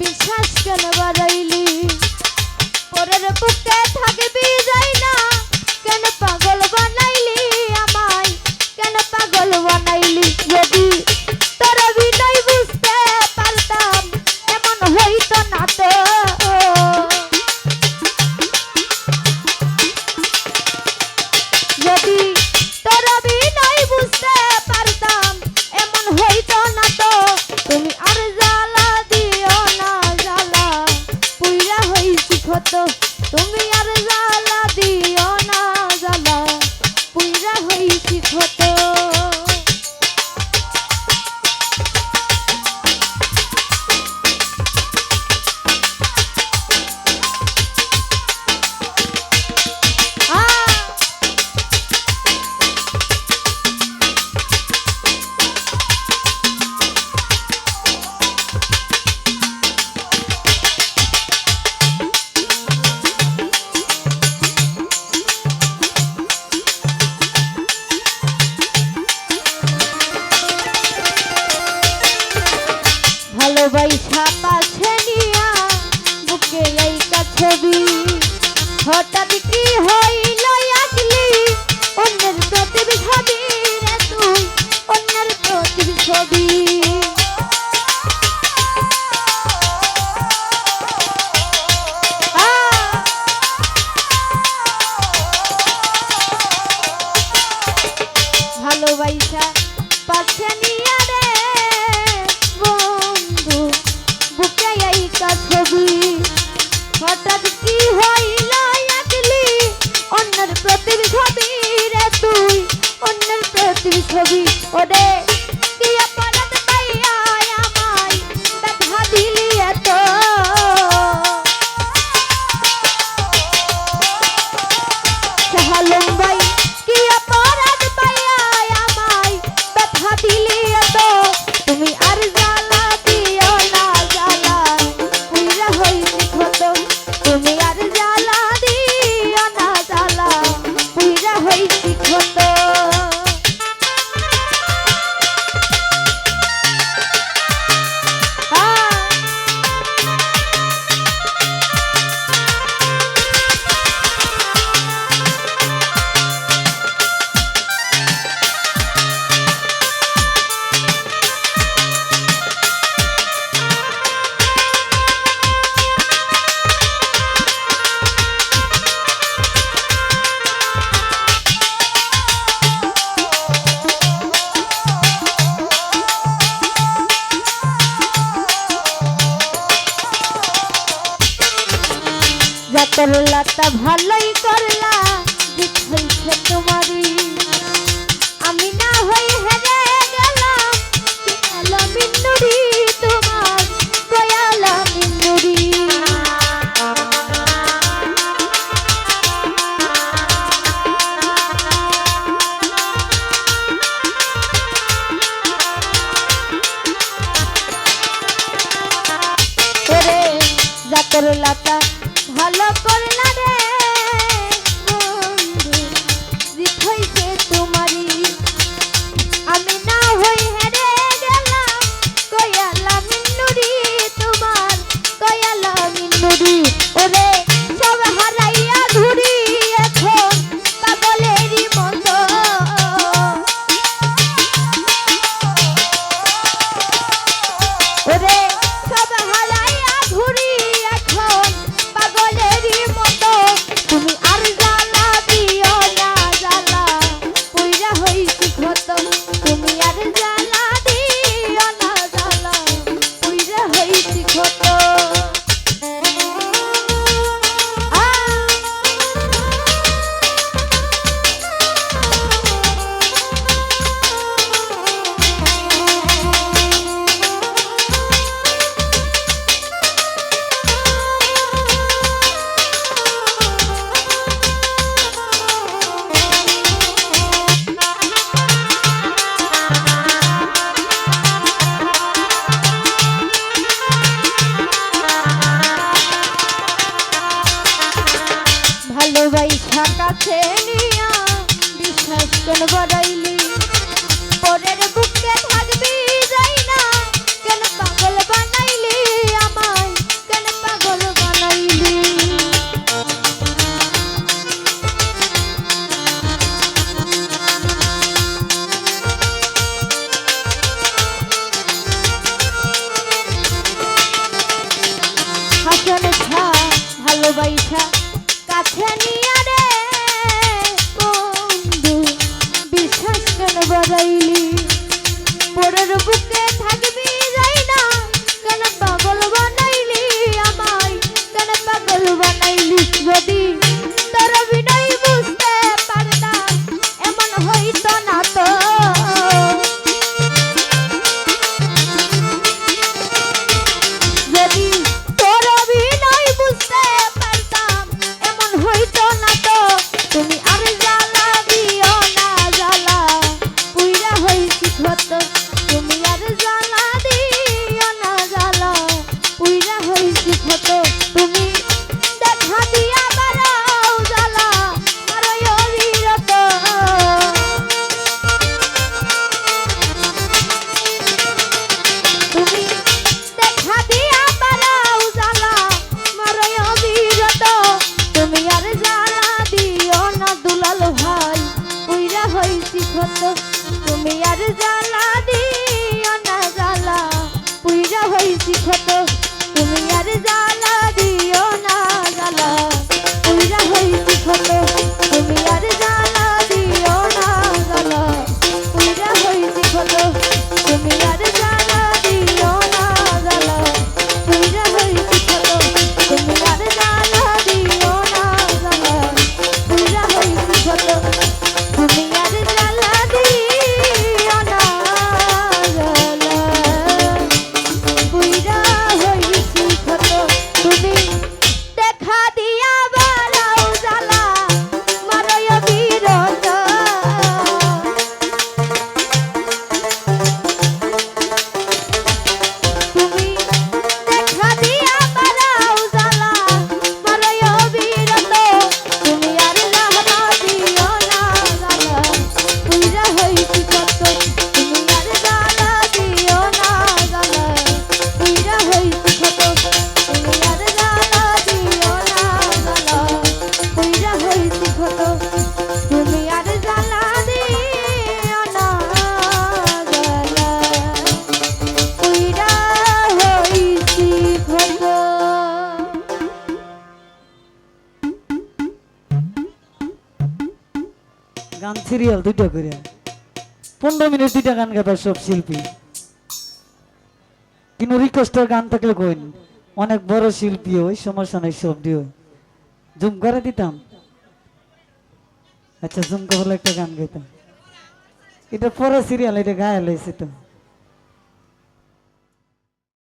বিশ্বাস কেন বল? ছবি। হঠাৎ কি হয় ছবি ওরে ভালোই করলা দুঃখ তোমারই কোন বড়াইল? কেন বাড়াইলি পরের বুকে থাকবি যাই না, কেন পাগল বানাইলি আমায়? কেন পাগল বানাইলি যদি মতো তুমি আর যা গান সিরিয়াল দুইটা করে। পনেরো মিনিট দুইটা গান গাবে সব শিল্পী। কিন্তু রিকোয়েস্টের গান থাকলে কইন, অনেক বড় শিল্পী ওই, সমস্যা নাই, সব দিয়ে জুম করে দিতাম। আচ্ছা জুম করে একটা গান গাইতাম। এটা পরে সিরিয়াল এটা গায়ে লাইছে তো।